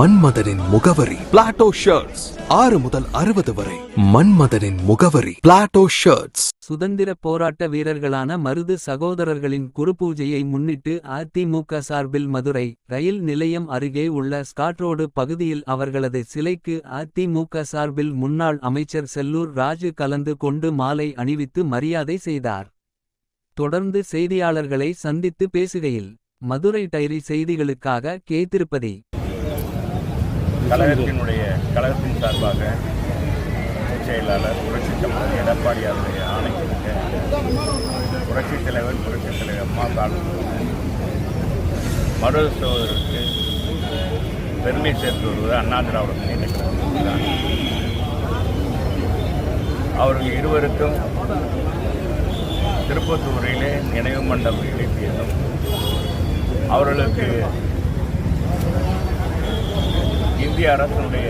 மன்மதனின் முகவரி Plato shirts ஆறு முதல் அறுபது வரை மன்மதனின் முகவரி பிளாட்டோ ஷர்ட்ஸ் சுதந்திர போராட்ட வீரர்களான மருது சகோதரர்களின் குருபூஜையை முன்னிட்டு அதிமுக சார்பில் மதுரை ரயில் நிலையம் அருகே உள்ள ஸ்காட்ரோடு பகுதியில் அவர்களது சிலைக்கு அதிமுக சார்பில் முன்னாள் அமைச்சர் செல்லூர் ராஜு கலந்து கொண்டு மாலை அணிவித்து மரியாதை செய்தார். தொடர்ந்து செய்தியாளர்களை சந்தித்து பேசுகையில் மதுரை டைரி செய்திகளுக்காக கே திருப்பதி கழகத்தினுடைய கழகத்தின் சார்பாக செயலாளர் புரட்சித் தலைவர் எடப்பாடியாருடைய ஆணைக்கிணங்க புரட்சித் தலைவர் புரட்சித் தலைவர் அம்மா காலத்தில் மருத்துவருக்கு பெருமை சேர்த்து வருவது அண்ணா திராவிட முன்னேற்ற அவர்கள் இருவருக்கும் திருப்பத்தூரிலே நினைவு மண்டபம் எழுப்பியதும் அவர்களுக்கு இந்திய அரசனுடைய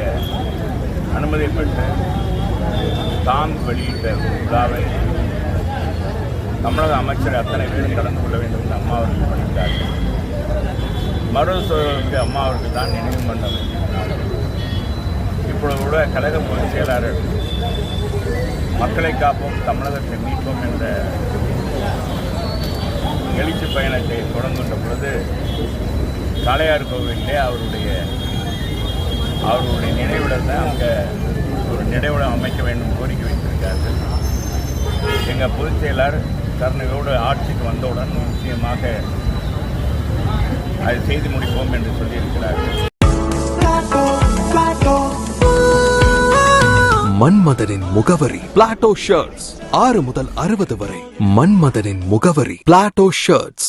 அனுமதி பெற்று தான் வெளியிட்ட விழாவை தமிழக அமைச்சர் அத்தனை பேரும் கலந்து கொள்ள வேண்டும் என்று அம்மா அவர்கள் பணித்தார்கள். மருத்துவர்களுக்கு அம்மா அவருக்கு தான் நினைவு மண்டலம் இப்பொழுது கூட கழக பொதுச் செயலாளர் மக்களை காப்போம் தமிழகத்தை மீட்போம் என்ற எழுச்சி பயணத்தை தொடங்குகின்ற பொழுது காளையார் கோவிலே அவருடைய அவர்களுடைய நினைவிடத்தை அங்கே ஒரு நினைவிடம் அமைக்க வேண்டும் கோரிக்கை வைத்திருக்கார்கள் எங்கள் பொதுச் செயலர் கருணையோடு ஆட்சிக்கு வந்தவுடன் நிச்சயமாக அதை செய்து முடிப்போம் என்று சொல்லியிருக்கிறார்கள். மன்மதனின் முகவரி பிளாட்டோ ஷர்ட்ஸ் ஆறு முதல் அறுபது வரை மன்மதனின் முகவரி பிளாட்டோ ஷர்ட்ஸ்